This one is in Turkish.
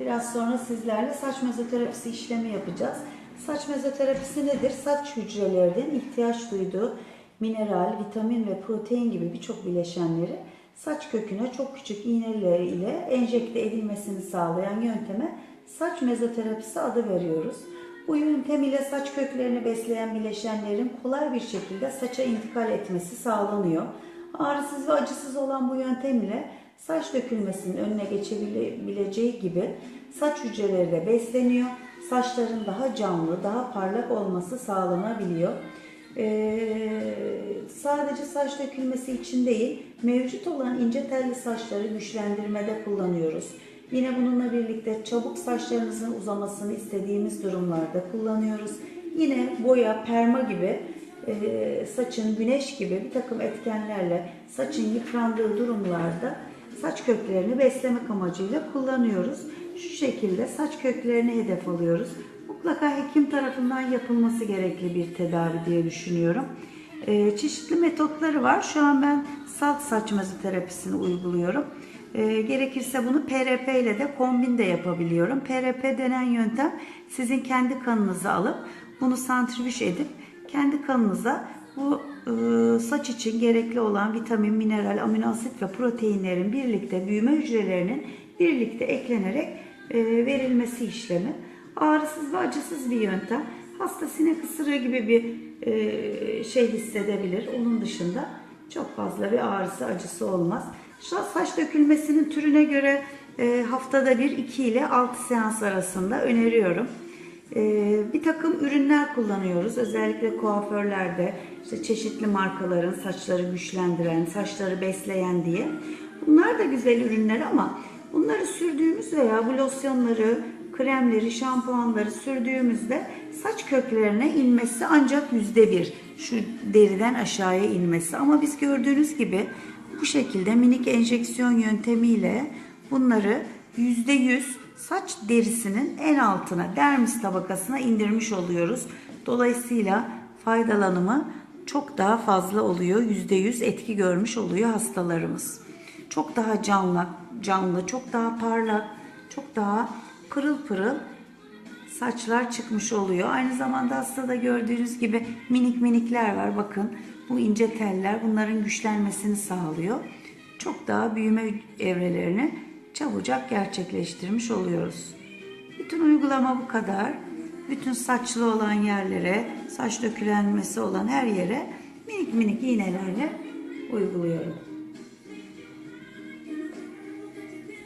Biraz sonra sizlerle saç mezoterapisi işlemi yapacağız. Saç mezoterapisi nedir? Saç hücrelerinin ihtiyaç duyduğu mineral, vitamin ve protein gibi birçok bileşenleri saç köküne çok küçük iğneler ile enjekte edilmesini sağlayan yönteme saç mezoterapisi adı veriyoruz. Bu yöntem ile saç köklerini besleyen bileşenlerin kolay bir şekilde saça intikal etmesi sağlanıyor. Ağrısız ve acısız olan bu yöntem ile saç dökülmesinin önüne geçebileceği gibi saç hücreleri de besleniyor. Saçların daha canlı, daha parlak olması sağlanabiliyor. Ee, sadece saç dökülmesi için değil, mevcut olan ince telli saçları güçlendirmede kullanıyoruz. Yine bununla birlikte çabuk saçlarınızın uzamasını istediğimiz durumlarda kullanıyoruz. Yine boya, perma gibi e, saçın güneş gibi bir takım etkenlerle saçın yıprandığı durumlarda saç köklerini beslemek amacıyla kullanıyoruz. Şu şekilde saç köklerini hedef alıyoruz. Mutlaka hekim tarafından yapılması gerekli bir tedavi diye düşünüyorum. E, çeşitli metotları var. Şu an ben salt saç mezoterapisini uyguluyorum. E, gerekirse bunu PRP ile de kombin de yapabiliyorum. PRP denen yöntem sizin kendi kanınızı alıp bunu santrifüj edip kendi kanınıza bu e, saç için gerekli olan vitamin, mineral, amino asit ve proteinlerin birlikte büyüme hücrelerinin birlikte eklenerek e, verilmesi işlemi. Ağrısız ve acısız bir yöntem. Hasta sinek ısırığı gibi bir e, şey hissedebilir. Onun dışında çok fazla bir ağrısı acısı olmaz. Saç dökülmesinin türüne göre e, haftada bir 2 ile 6 seans arasında öneriyorum. Ee, bir takım ürünler kullanıyoruz. Özellikle kuaförlerde işte çeşitli markaların saçları güçlendiren, saçları besleyen diye. Bunlar da güzel ürünler ama bunları sürdüğümüz veya bu losyonları, kremleri, şampuanları sürdüğümüzde saç köklerine inmesi ancak yüzde bir. Şu deriden aşağıya inmesi. Ama biz gördüğünüz gibi bu şekilde minik enjeksiyon yöntemiyle bunları yüzde yüz saç derisinin en altına, dermis tabakasına indirmiş oluyoruz. Dolayısıyla faydalanımı çok daha fazla oluyor. Yüzde yüz etki görmüş oluyor hastalarımız. Çok daha canlı, canlı, çok daha parlak, çok daha pırıl pırıl saçlar çıkmış oluyor. Aynı zamanda hastada gördüğünüz gibi minik minikler var. Bakın bu ince teller bunların güçlenmesini sağlıyor. Çok daha büyüme evrelerini çabucak gerçekleştirmiş oluyoruz. Bütün uygulama bu kadar. Bütün saçlı olan yerlere, saç dökülenmesi olan her yere minik minik iğnelerle uyguluyorum.